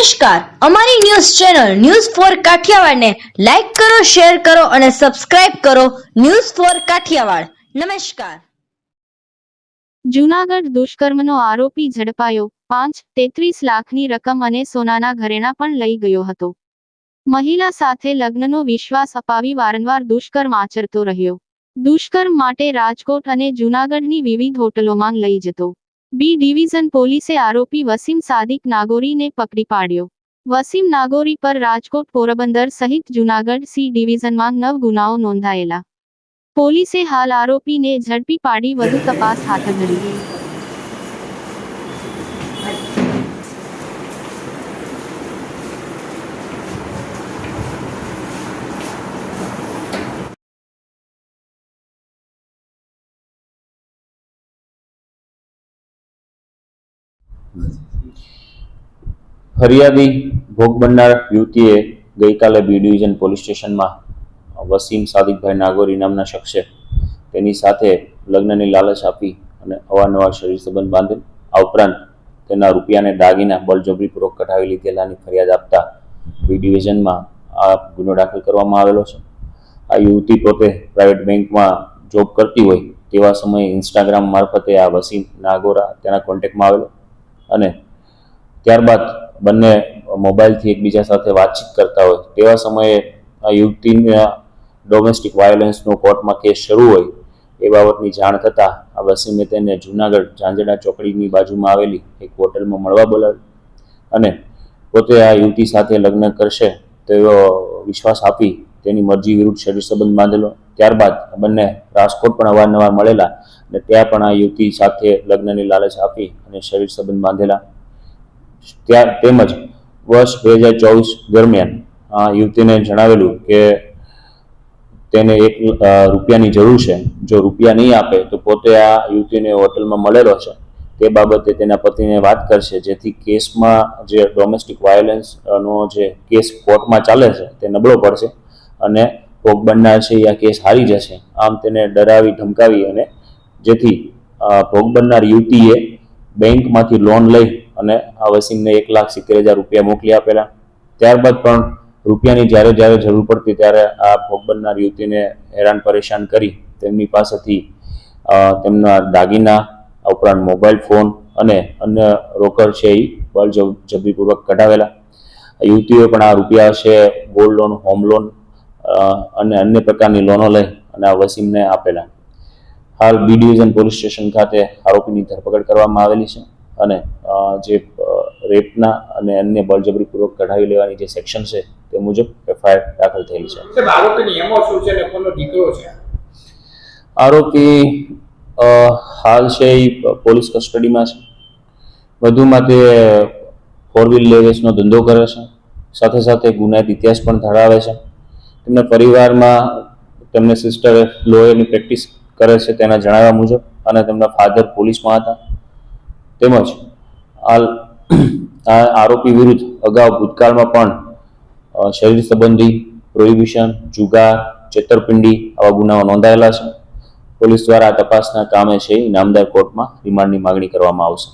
નમસ્કાર. અમારી news channel news four કાઠિયાવાડને લાઈક કરો, શેર કરો અને સબસ્ક્રાઇબ કરો ન્યૂઝ ફોર કાઠિયાવાડ. નમસ્કાર. જૂનાગઢ દુષ્કર્મનો આરોપી ઝડપાયો. પાંચ તેત્રીસ લાખની રકમ અને સોનાના ઘરેણા પણ લઈ ગયો હતો. મહિલા સાથે લગ્નનો વિશ્વાસ અપાવી વારંવાર દુષ્કર્મ આચરતો રહ્યો. દુષ્કર્મ માટે રાજકોટ અને જૂનાગઢની વિવિધ હોટલોમાં લઈ જતો. બી ડિવિઝન પોલીસે આરોપી વસીમ સાદિક નાગોરીને પકડી પાડ્યો. વસીમ નાગોરી પર રાજકોટ પોરબંદર સહિત જૂનાગઢ સી ડિવિઝનમાં નવ ગુનાઓ નોંધાયેલા. પોલીસે હાલ આરોપીને ઝડપી પાડી વધુ તપાસ હાથ ધરી. ફરિયાદી ભોગ બનનાર યુવતીએ ગઈકાલે બી ડિવિઝન પોલીસ સ્ટેશનમાં વસીમ સાદિકભાઈ નાગોરી નામના શખ્સે તેની સાથે લગ્નની લાલચ આપી અને અવારનવાર શરીર સંબંધ બાંધેલ આ ઉપરાંત તેના રૂપિયાને દાગીના, બળજબરીપૂર્વક કઢાવી લીધેલાની ફરિયાદ આપતા બી ડિવિઝનમાં આ ગુનો દાખલ કરવામાં આવેલો છે. આ યુવતી પોતે પ્રાઇવેટ બેંકમાં જોબ કરતી હોય તેવા સમયે ઇન્સ્ટાગ્રામ મારફતે આ વસીમ નાગોરા તેના કોન્ટેક્ટમાં આવેલો. અને ત્યારબાદ બંને મોબાઈલથી એકબીજા સાથે વાતચીત કરતા હોય. તેવા સમયે આ યુવતીના ડોમેસ્ટિક વાયોલન્સનો કોર્ટમાં કેસ શરૂ હોય એ બાબતની જાણ થતાં આ વસીમે તેને જૂનાગઢ ઝાંઝડા ચોકડીની બાજુમાં આવેલી એક હોટલમાં મળવા બોલાવી અને પોતે આ યુવતી સાથે લગ્ન કરશે તેવો વિશ્વાસ આપી તેની મરજી વિરુદ્ધ શરીર સંબંધ બાંધેલો. ત્યારબાદ બંને રાજકોટ પણ અવારનવાર મળેલા અને ત્યાં પણ આ યુવતી સાથે લગ્નની લાલચ આપી અને શરીર સંબંધ બાંધેલા. ત્યાં તેમજ વર્ષ બે હજાર ચોવીસ દરમિયાન આ યુવતીને જણાવેલું કે તેને એક રૂપિયાની જરૂર છે. જો રૂપિયા નહીં આપે તો પોતે આ યુવતીને હોટલમાં મળેલો છે. તે બાબતે તેના પતિને વાત કરશે, જેથી કેસમાં જે ડોમેસ્ટિક વાયોલેન્સનો જે કેસ કોર્ટમાં ચાલે છે તે નબળો પડશે. અને ભોગ બનનાર છે એ આ કેસ હારી જશે, આમ તેને ડરાવી, ધમકાવી અને જેથી ભોગ બનનાર યુવતીએ બેંકમાંથી લોન લઈ અને આ વસીમને એક લાખ સિત્તેર હજાર રૂપિયા મોકલી આપેલા. ત્યારબાદ પણ રૂપિયાની જ્યારે જ્યારે જરૂર પડતી ત્યારે આ ભોગ બનનાર યુવતીને હેરાન પરેશાન કરી તેમની પાસેથી તેમના દાગીના ઉપરાંત મોબાઈલ ફોન અને અન્ય રોકડ છે એ બળજબરીપૂર્વક કઢાવેલા. યુવતીઓએ પણ આ રૂપિયા છે, ગોલ્ડ લોન, હોમ લોન અને અન્ય પ્રકારની લોનો લઈ અને આ વસીમને આપેલા. હાલ બી ડિવિઝન પોલીસ સ્ટેશન ખાતે આરોપીની ધરપકડ કરવામાં આવેલી છે અને જે રેપના અને અન્ય બળજબરીપૂર્વક કઢાવી લેવાની જે સેક્શન છે તે મુજબ એફઆઈઆર દાખલ થયેલી છે. આરોપી હાલ છે એ પોલીસ કસ્ટડીમાં છે. વધુમાં તે ફોર વ્હીલ લેવેસનો ધંધો કરે છે. સાથે સાથે ગુનાહિત ઇતિહાસ પણ ધરાવે છે. તેમના પરિવારમાં તેમને સિસ્ટર લોયરની પ્રેક્ટિસ કરે છે તેના જણાવ્યા મુજબ અને તેમના ફાધર પોલીસમાં હતા. તેમજ આ આરોપી વિરુદ્ધ અગાઉ ભૂતકાળમાં પણ શરીર સંબંધી પ્રોહિબિશન જુગાર, છેતરપિંડી આવા ગુનાઓ નોંધાયેલા છે. પોલીસ દ્વારા આ તપાસના કામે છે નામદાર કોર્ટમાં રિમાન્ડની માગણી કરવામાં આવશે.